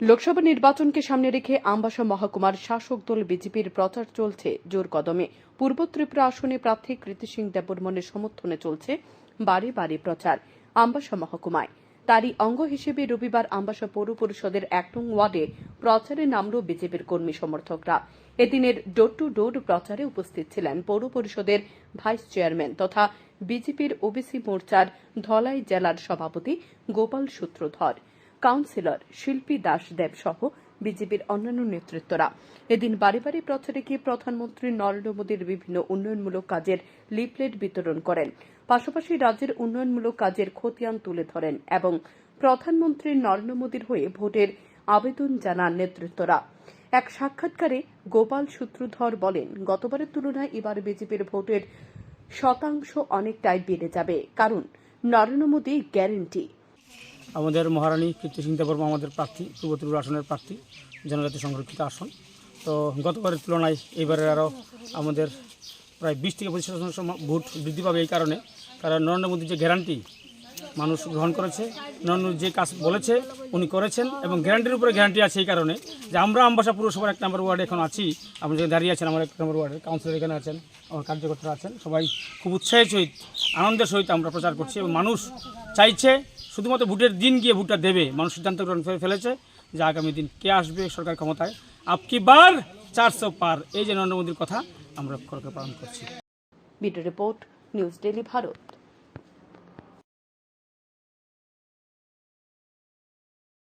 লোকসভা নির্বাচনকে সামনে রেখে আমবাসা মহকুমার শাসক দল বিজেপির প্রচার চলছে জোর কদমে। পূর্ব ত্রিপুরা আসনে প্রার্থী কৃতি সিং দেববর্মনের সমর্থনে চলছে বাড়ি বাড়ি প্রচার আমবাসা মহকুমায়। তারই অঙ্গ হিসেবে রবিবার আমবাসা পৌর পরিষদের এক নং ওয়ার্ডে প্রচারে নামল বিজেপির কর্মী সমর্থকরা। এদিনের ডোর টু ডোর প্রচারে উপস্থিত ছিলেন পৌর পরিষদের ভাইস চেয়ারম্যান তথা বিজেপির ওবিসি মোর্চার ধলাই জেলার সভাপতি গোপাল সূত্রধর। কাউন্সিলর শিল্পী দাস দেব সহ বিজেপির অন্যান্য নেতৃত্বরা। এদিন বাড়ি বাড়ি প্রচারে গিয়ে প্রধানমন্ত্রী নরেন্দ্র মোদীর বিভিন্ন উন্নয়নমূলক কাজের লিফলেট বিতরণ করেন। পাশাপাশি রাজ্যের উন্নয়নমূলক কাজের খতিয়ান তুলে ধরেন এবং প্রধানমন্ত্রী নরেন্দ্র মোদীর হয়ে ভোটের আবেদন জানান নেতৃত্বরা। এক সাক্ষাৎকারে গোপাল সূত্রধর বলেন, গতবারের তুলনায় এবার বিজেপির ভোটের শতাংশ অনেকটাই বেড়ে যাবে। কারণ নরেন্দ্র মোদী গ্যারেন্টি আমাদের মহারানী কীর্তি সিং দেববর্মা আমাদের প্রার্থী পূর্ব আসনের প্রার্থী, জনজাতি সংরক্ষিত আসন। তো গতবারের তুলনায় এবারে আরও আমাদের প্রায় বিশ থেকে পঁচিশ শতাংশ ভোট বৃদ্ধি পাবে এই কারণে। কারণ নরেন্দ্র মোদীর যে গ্যারান্টি মানুষ গ্রহণ করেছে, নরেন্দ্র যে কাজ বলেছে উনি করেছেন এবং গ্যারান্টির উপরে গ্যারান্টি আছে এই কারণে যে আমরা আমবাসা পুরসভার এক নম্বর ওয়ার্ডে এখন আছি, আপনি যেখানে দাঁড়িয়ে আছেন, আমার এক নম্বর ওয়ার্ডের কাউন্সিলর এখানে আছেন, আমার কার্যকর্তারা আছেন, সবাই খুব উৎসাহের সহিত, আনন্দের সহিত আমরা প্রচার করছি এবং মানুষ চাইছে শুধুমাত্র ভোটের দিন গিয়ে ভোটটা দেবে। মানুষ সিদ্ধান্ত গ্রহণ করে ফেলেছে যে আগামী দিন কে আসবে সরকার ক্ষমতায়। আপকি বার? চারশো পার। এই যে নরেন্দ্র মোদীর কথা আমরা পালন করছি। Video report, news daily Bharat.